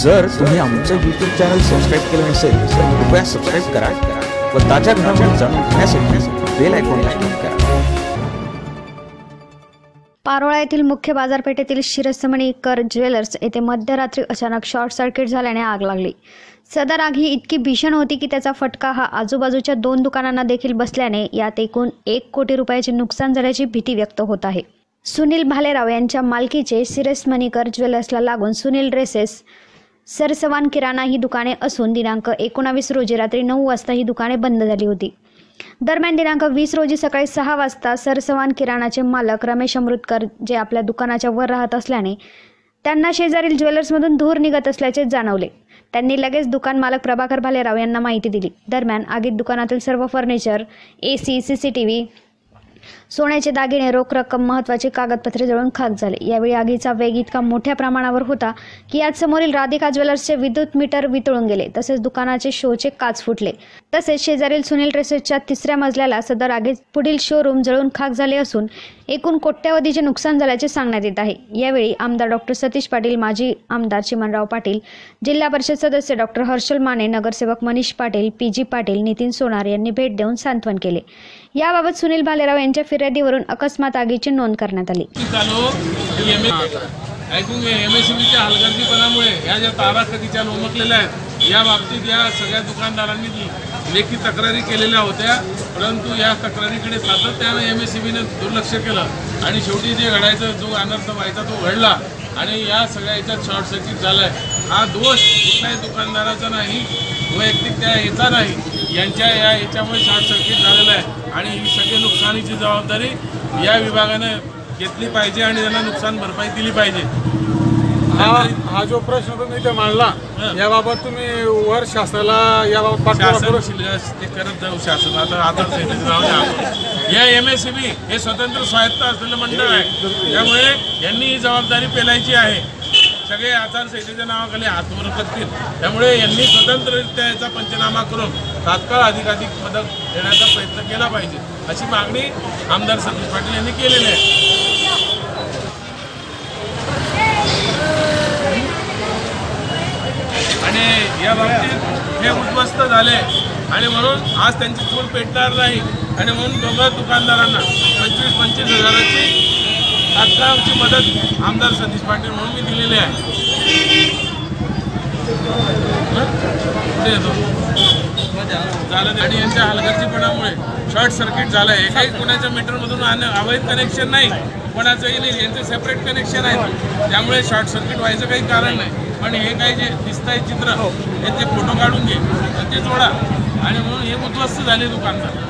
जर तुम्ही आमचं यूट्यूब चॅनल सबस्क्राईब केलं नसेल तर कृपया सबस्क्राईब करा व ताज्या घडामोडी जाणून घेण्यासाठी बेल आयकॉनला क्लिक करा. पारोळा येथील मुख्य बाजारपेठेतील शिरसमणी कर ज्वेलर्स येथे मध्यरात्री अचानक शॉर्ट सर्किट झाल्याने आग लागली. सदर आग ही इतकी भीषण होती की त्याचा फटका हा आजूबाजूच्या दोन दुकानांना देखील बसल्याने यात एकूण एक कोटी रुपयाचे नुकसान झाल्याची भीती व्यक्त होत आहे. सुनील भालेराव यांच्या मालकीचे सिरस ज्वेलर्सला लागून सुनील ड्रेसेस सरसवान किराणा ही दुकाने असून दिनांक एकोणावीस रोजी रात्री नऊ वाजता ही दुकाने बंद झाली होती. दरम्यान दिनांक वीस रोजी सकाळी सहा वाजता सरसवान किराणाचे मालक रमेश अमृतकर जे आपल्या दुकानाच्या वर राहत असल्याने त्यांना शेजारील ज्वेलर्समधून धूर निघत असल्याचे जाणवले. त्यांनी लगेच दुकान मालक प्रभाकर भालेराव यांना माहिती दिली. दरम्यान आगीत दुकानातील सर्व furniture A C C C T V सोन्याचे दागिने रोख रक्कम महत्त्वाची कागदपत्रे जळून खाक झाले. यावेळी आगीचा वेग इतका मोठ्या प्रमाणावर होता की आज समोरील राधिका ज्वेलर्सचे विद्युत मीटर वितळून गेले तसेच दुकानाचे शोचे काच फुटले. तसेच शेजारील सुनील ड्रेसेसच्या तिसऱ्या मजल्याला सदर आगीत पुढील शोरूम जळून खाक झाले असून एकूण कोट्यवधीचे नुकसान झाल्याचे सांगण्यात येत आहे. यावेळी आमदार डॉक्टर सतीश पाटील माजी आमदार चिमणराव पाटील जिल्हा परिषद सदस्य डॉक्टर हर्षल माने नगरसेवक मनीष पाटील पी. जी. पाटील नितीन सोनार यांनी भेट देऊन सांत्वन केले. याबाबत सुनील भालेराव यांच्या फिर फिर्यादीवरून अकस्मात आगीची नोंद करण्यात आली. ऐकून एम एस बीच्या हलगर्जीपणामुळे या ज्या तारा कधीच्या लोमकलेल्या आहेत या बाबतीत या सगळ्या दुकानदारांनी लेखी तक्रारी केलेल्या होत्या परंतु या तक्रारीकडे सातत्यानं एम एस दुर्लक्ष केलं आणि शेवटी जे घडायचं जो अनर्थ व्हायचा तो घडला आणि या सगळ्या याच्यात शॉर्ट सर्किट झालाय. हा दोष कुठल्याही दुकानदाराचा नाही वैयक्तिक त्या याचा नाही. यांच्या या याच्यामुळे शॉर्ट सर्किट झालेलं आहे. आणि ही सगळी नुकसानीची जबाबदारी या विभागानं घेतली पाहिजे आणि त्यांना नुकसान भरपाई दिली पाहिजे. हा हा जो प्रश्न तुम्ही इथे मांडला याबाबत तुम्ही वर शासनाला याबाबत शासन ते करत जाऊ शासन. आता आचारसंहितेचं नाव द्या. आपण. या एम एस बी हे स्वतंत्र स्वायत्त असलेलं मंडळ आहे. त्यामुळे यांनी ही जबाबदारी पेलायची आहे. सगळे आचारसंहितेच्या नावाखाली हातवर करतील. त्यामुळे यांनी स्वतंत्ररित्या याचा पंचनामा करून तात्काळ अधिकाधिक मदत देण्याचा प्रयत्न केला पाहिजे अशी मागणी आमदार सतीश पाटील यांनी केलेली आहे. आणि या बाबतीत हे उद्ध्वस्त झाले. आणि म्हणून आज त्यांची चूल पेटणार नाही. आणि म्हणून दोघं दुकानदारांना पंचवीस पंचवीस हजाराची तात्काळची मदत आमदार सतीश पाटील म्हणून मी दिलेली आहे. झालं आणि यांच्या हलगर्जीपणामुळे शॉर्ट सर्किट झालं आहे काही कुणाच्या मीटरमधून अवैध कनेक्शन नाही. कोणाचंही नाही. यांचे सेपरेट कनेक्शन आहे त्यामुळे शॉर्ट सर्किट व्हायचं काही कारण नाही. पण हे काही जे दिसत आहे चित्र याचे फोटो काढून घे. ते जोडा. आणि म्हणून हे उद्ध्वस्त झाले दुकानदार.